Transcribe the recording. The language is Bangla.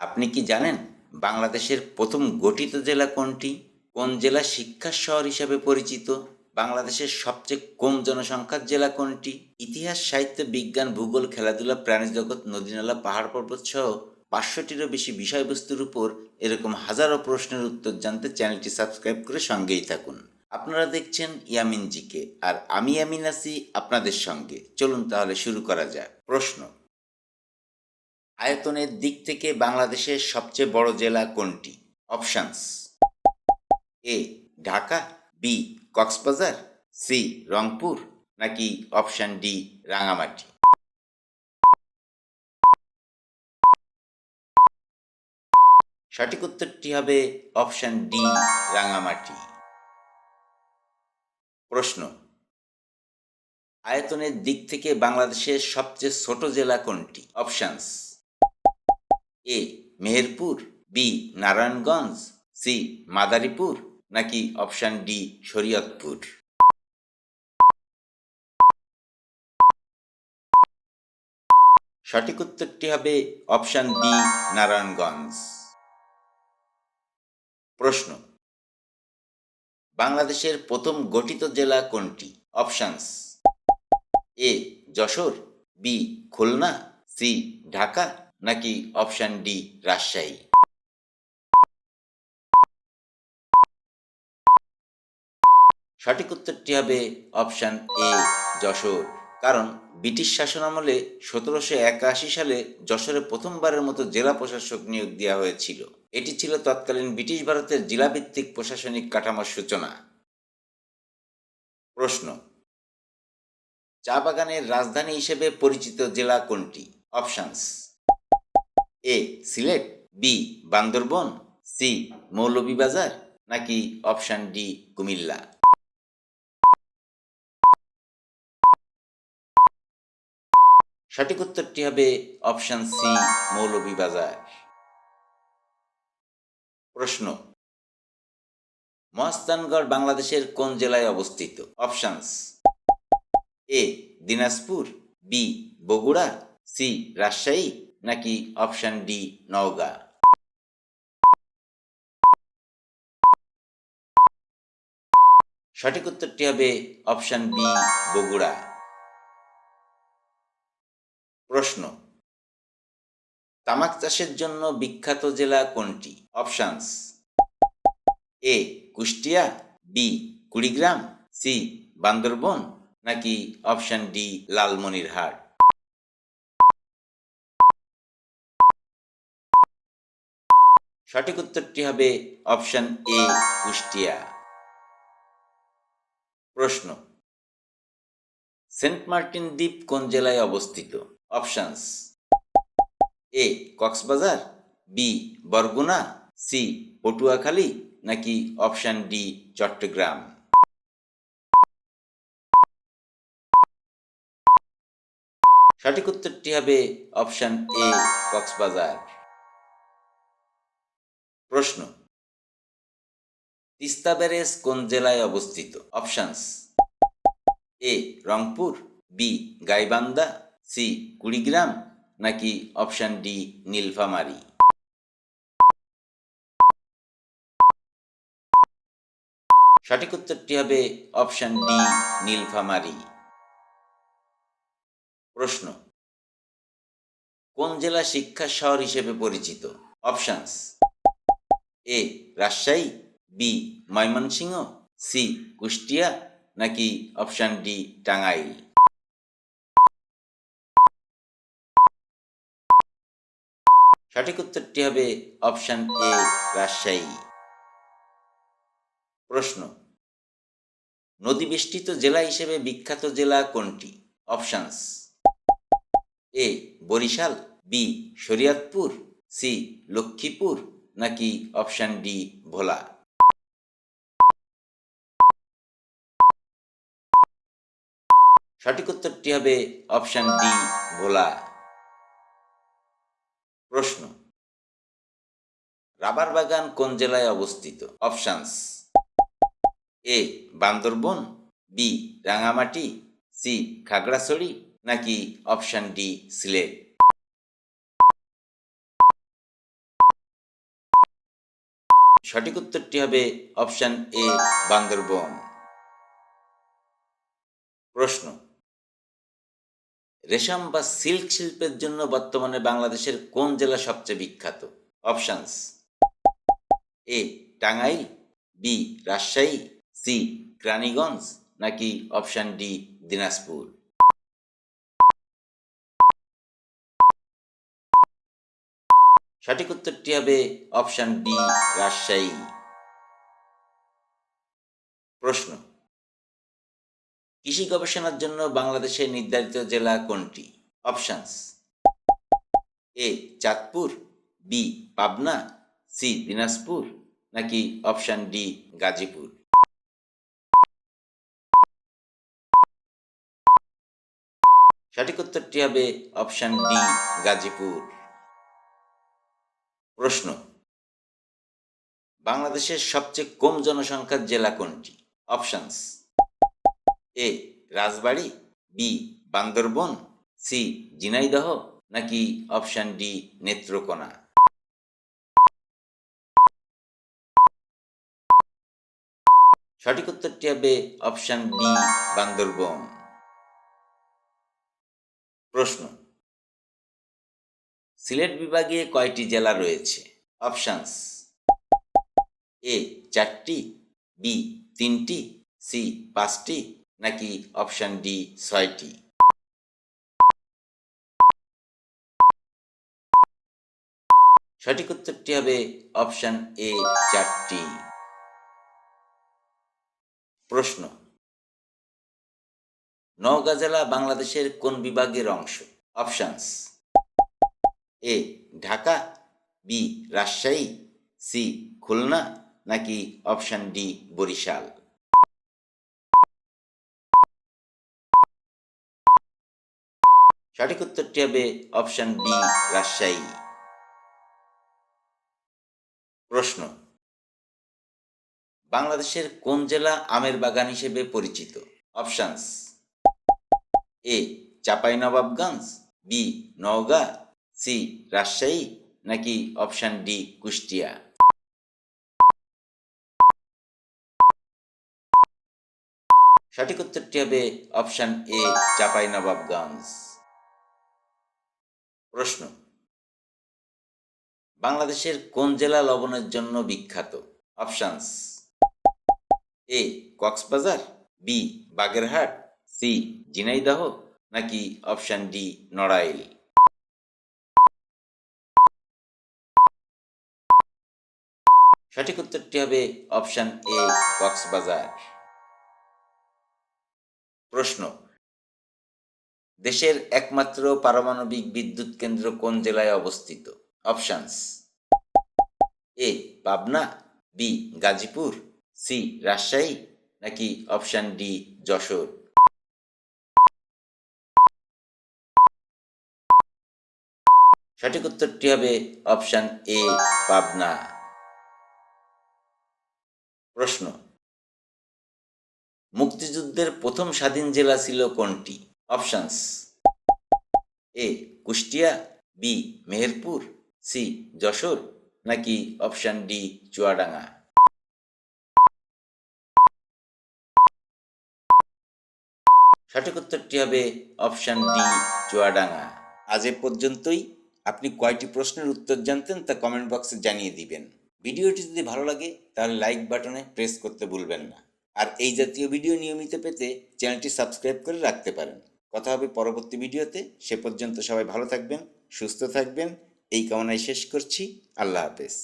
আপনি কি জানেন বাংলাদেশের প্রথম গঠিত জেলা কোনটি? কোন জেলা শিক্ষার শহর হিসাবে পরিচিত? বাংলাদেশের সবচেয়ে কম জনসংখ্যার জেলা কোনটি? ইতিহাস, সাহিত্য, বিজ্ঞান, ভূগোল, খেলাধুলা প্রাণীজগৎ নদীনালা, পাহাড় পর্বত সহ পাঁচশোটিরও বেশি বিষয়বস্তুর উপর এরকম হাজারো প্রশ্নের উত্তর জানতে চ্যানেলটি সাবস্ক্রাইব করে সঙ্গেই থাকুন। আপনারা দেখছেন ইয়ামিন জিকে, আর আমি ইয়ামিন আছি আপনাদের সঙ্গে। চলুন তাহলে শুরু করা যাক। প্রশ্ন আয়তনের দিক থেকে বাংলাদেশের সবচেয়ে বড় জেলা কোনটি? Options. A, Dhaka, B, Cox's Bazar, C, Rangpur, নাকি অপশান ডি, রাঙামাটি? সঠিক উত্তরটি হবে অপশান ডি, রাঙামাটি। প্রশ্ন, আয়তনের দিক থেকে বাংলাদেশের সবচেয়ে ছোট জেলা কোনটি? Options. A Meherpur, B Narayanganj, C Madaripur নাকি অপশান ডি শরীয়তপুর? সঠিক উত্তরটি হবে অপশান বি নারায়ণগঞ্জ। প্রশ্ন, বাংলাদেশের প্রথম গঠিত জেলা কোনটি? Options, A Jessore, B Khulna, C Dhaka নাকি অপশান ডি, রাজশাহী? সঠিক উত্তরটি হবে অপশান এ, যশোর। কারণ ব্রিটিশ শাসনামলে সতেরোশো একাশি সালে যশোরে প্রথমবারের মতো জেলা প্রশাসক নিয়োগ দেওয়া হয়েছিল। এটি ছিল তৎকালীন ব্রিটিশ ভারতের জেলাভিত্তিক প্রশাসনিক কাঠামোর সূচনা। প্রশ্ন, চা বাগানের রাজধানী হিসেবে পরিচিত জেলা কোনটি? Options A, Sylhet, B, Bandarban, C, Moulvibazar, নাকি অপশান ডি, কুমিল্লা? সঠিক উত্তরটি হবে অপশান সি, মৌলভীবাজার। প্রশ্ন, মহাস্থানগড় বাংলাদেশের কোন জেলায় অবস্থিত? Options A, Dinajpur, B, Bogura, C, Rajshahi নাকি অপশান ডি, নওগাঁ? সঠিক উত্তরটি হবে অপশান বি, বগুড়া। প্রশ্ন, তামাক চাষের জন্য বিখ্যাত জেলা কোনটি? Options, A, Kushtia, B, Kurigram, C, Bandarban, নাকি অপশান ডি, লালমনিরহাট? সঠিক উত্তরটি হবে অপশন এ, কুষ্টিয়া। প্রশ্ন, সেন্ট মার্টিন দ্বীপ কোন জেলায় অবস্থিত? Options, A, Cox's Bazar, B, Barguna, C, Patuakhali, নাকি অপশান ডি, চট্টগ্রাম? সঠিক উত্তরটি হবে অপশান এ, কক্সবাজার। প্রশ্ন। তিস্তা ব্যারেজ কোন জেলায় অবস্থিত? Options. A, Rangpur, B, Gaibandha, C, Kurigram, নাকি অপশান ডি, নীলফামারী? সঠিক উত্তরটি হবে অপশান ডি, নীলফামারী। প্রশ্ন। কোন জেলা শিক্ষা শহর হিসেবে পরিচিত? Options. A Rajshahi, B Mymensingh, C Kushtia, নাকি অপশান ডি টাঙ্গাইল? সঠিক উত্তরটি হবে অপশান এ, রাজশাহী। প্রশ্ন নদী বেষ্টিত জেলা হিসেবে বিখ্যাত জেলা কোনটি? Options, A Barisal, B Shariatpur, C Lakshmipur নাকি অপশান ডি ভোলা? সঠিক উত্তরটি হবে অপশান ডি ভোলা। প্রশ্ন, রাবার বাগান কোন জেলায় অবস্থিত? Options A Bandarban B Rangamati C Khagrachari, নাকি অপশান ডি সিলেট? সঠিক উত্তরটি হবে অপশান এ, বান্দরবন। প্রশ্ন, রেশম বা সিল্ক শিল্পের জন্য বর্তমানে বাংলাদেশের কোন জেলা সবচেয়ে বিখ্যাত? Options, A, Tangail, B, Rajshahi, C Keraniganj নাকি অপশান ডি, দিনাজপুর? সঠিক উত্তরটি হবে অপশান ডি, রাজশাহী। প্রশ্ন, কৃষি গবেষণার জন্য বাংলাদেশের নির্ধারিত জেলা কোনটি? Options, A, Chandpur, B, Pabna, C, Dinajpur, নাকি অপশান ডি, গাজীপুর? সঠিক উত্তরটি হবে অপশান ডি, গাজীপুর। প্রশ্ন। বাংলাদেশের সবচেয়ে কম জনসংখ্যার জেলা কোনটি? Options. A, Rajbari, B, Bandarban, C Jhenaidah নাকি অপশান ডি, নেত্রকোনা? সঠিক উত্তরটি হবে অপশান বি, বান্দরবন। প্রশ্ন সিলেট বিভাগে কয়টি জেলা রয়েছে? অপশানস এ চারটি, বি তিনটি, সি পাঁচটি, নাকি অপশান ডি ছয়টি? সঠিক উত্তরটি হবে অপশান এ চারটি। প্রশ্ন, নওগাঁ জেলা বাংলাদেশের কোন বিভাগের অংশ? Options A, Dhaka, B, Rajshahi, C, Khulna, নাকি অপশান ডি, বরিশাল? সঠিক উত্তরটি হবে অপশান বি রাজশাহী। প্রশ্ন, বাংলাদেশের কোন জেলা আমের বাগান হিসেবে পরিচিত? Options, A, Chapainawabganj, B, Naogaon C, Rajshahi নাকি অপশান ডি, কুষ্টিয়া? সঠিক উত্তরটি হবে অপশান এ, চাঁপাইনবাবগঞ্জ। প্রশ্ন, বাংলাদেশের কোন জেলা লবণের জন্য বিখ্যাত? Options A, Cox's Bazar, B, Bagerhat, C, Jhenaidah, নাকি অপশান ডি, নড়াইল? সঠিক উত্তরটি হবে অপশান এ, কক্সবাজার। প্রশ্ন, দেশের একমাত্র পারমাণবিক বিদ্যুৎ কেন্দ্র কোন জেলায় অবস্থিত? Options A, Pabna, B, Gazipur, C, Rajshahi, নাকি অপশান ডি, যশোর? সঠিক উত্তরটি হবে অপশান এ, পাবনা। প্রশ্ন। মুক্তিযুদ্ধের প্রথম স্বাধীন জেলা ছিল কোনটি? Options. A, Kushtia, B, Meherpur, C, Jessore, নাকি অপশান ডি, চুয়াডাঙ্গা? সঠিক উত্তরটি হবে অপশান ডি, চুয়াডাঙ্গা। আজ এ পর্যন্তই। আপনি কয়টি প্রশ্নের উত্তর জানতেন তা কমেন্ট বক্সে জানিয়ে দিবেন। ভিডিওটি যদি ভালো লাগে, তাহলে লাইক বাটনে প্রেস করতে ভুলবেন না। আর এই জাতীয় ভিডিও নিয়মিত পেতে চ্যানেলটি সাবস্ক্রাইব করে রাখতে পারেন। কথা হবে পরবর্তী ভিডিওতে সে পর্যন্ত সবাই ভালো থাকবেন, সুস্থ থাকবেন। এই কামনায় শেষ করছি। আল্লাহ হাফেজ।